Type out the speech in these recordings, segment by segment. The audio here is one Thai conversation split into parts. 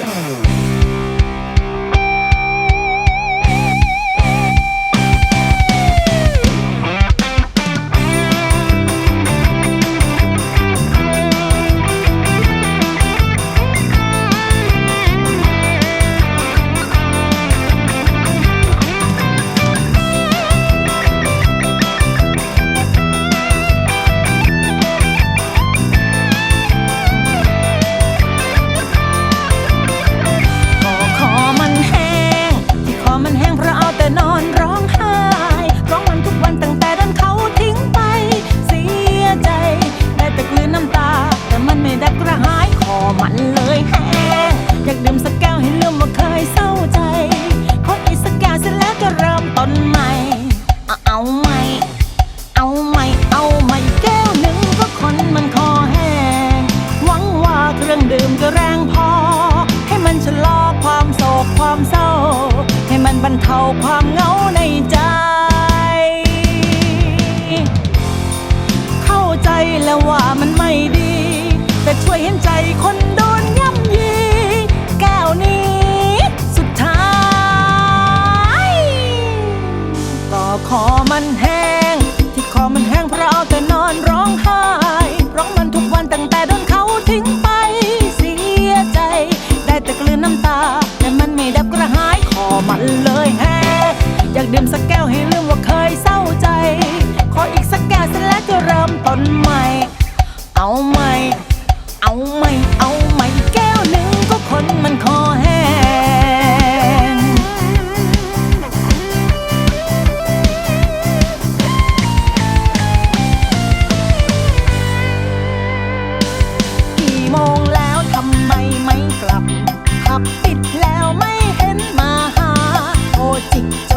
Oh. เศร้า ให้มันบรรเทาความเหงาในใจ เข้าใจแล้วว่ามันไม่ดี แต่ช่วยเห็นใจคนโดนย่ำยี แก้วนี้สุดท้าย ก็ขอมันแห้ง ที่คอมันแห้งเพราะเอาแต่นอนร้องไห้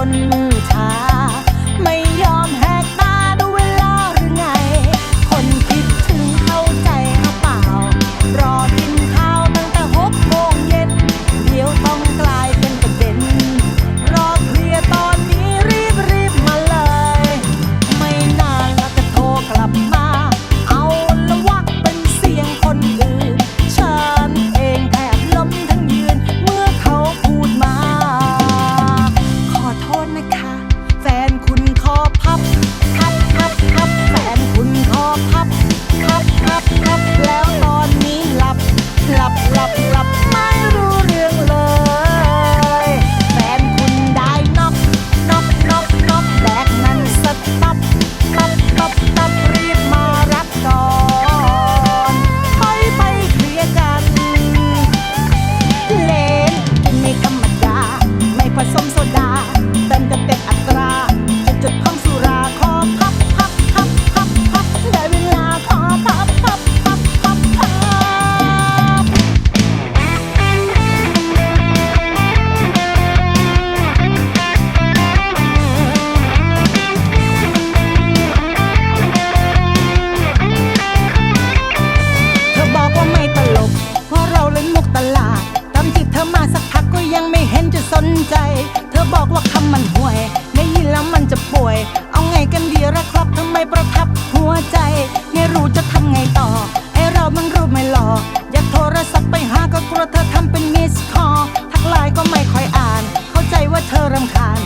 นชา ตลาดตามจีบเธอมาสักพักก็ยังไม่เห็นจะสนใจ เธอบอกว่าคำมันห่วย ได้ยินแล้วมันจะป่วย เอาไงกันดีละครับทำไมประทับหัวใจ ไม่รู้จะทำไงต่อ ไอเรามันรู้ไม่หลออยากโทรศัพท์ไปหาก็กลัวเธอทำเป็นมิสคอทักไลน์ก็ไม่ค่อยอ่าน เข้าใจว่าเธอรำคาญ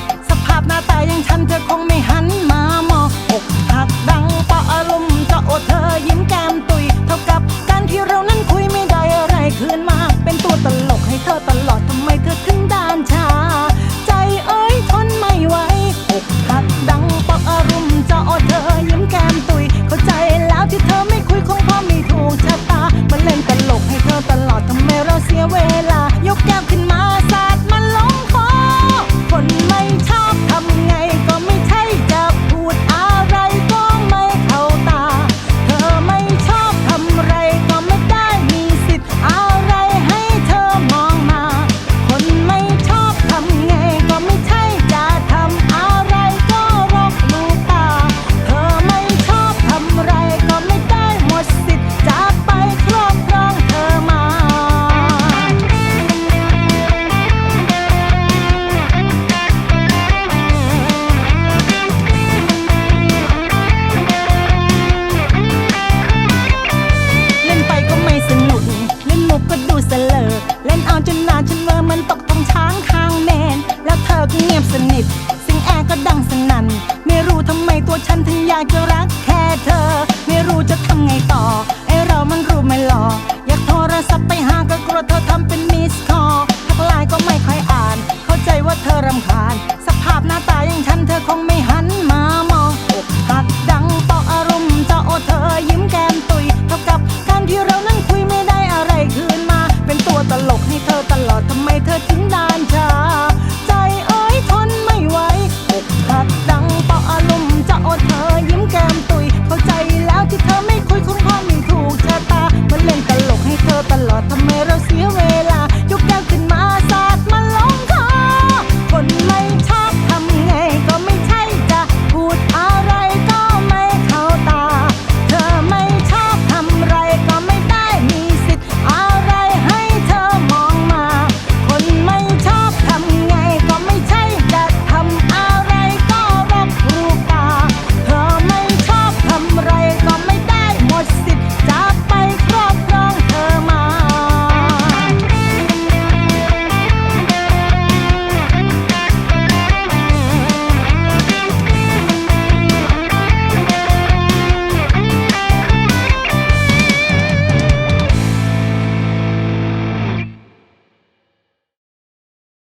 ทำไมตัวฉันถึงอยากจะรักแค่เธอ ไม่รู้จะทำไงต่อ ไอเรามันรู้ไม่หลออยากโทรศัพท์ไปหาก็กลัวเธอทำเป็นมิสคอทักไลน์ก็ไม่ค่อยอ่าน เข้าใจว่าเธอรำคาญ สภาพหน้าตาอย่างฉันเธอคงไม่หันมามองอกหักดังต่ออารมณ์จะาโอเธอยิ้มแก้มตุยเท่ากับการที่เรานั่งคุยไม่ได้อะไรคืนมา เป็นตัวตลกให้เธอตล แล้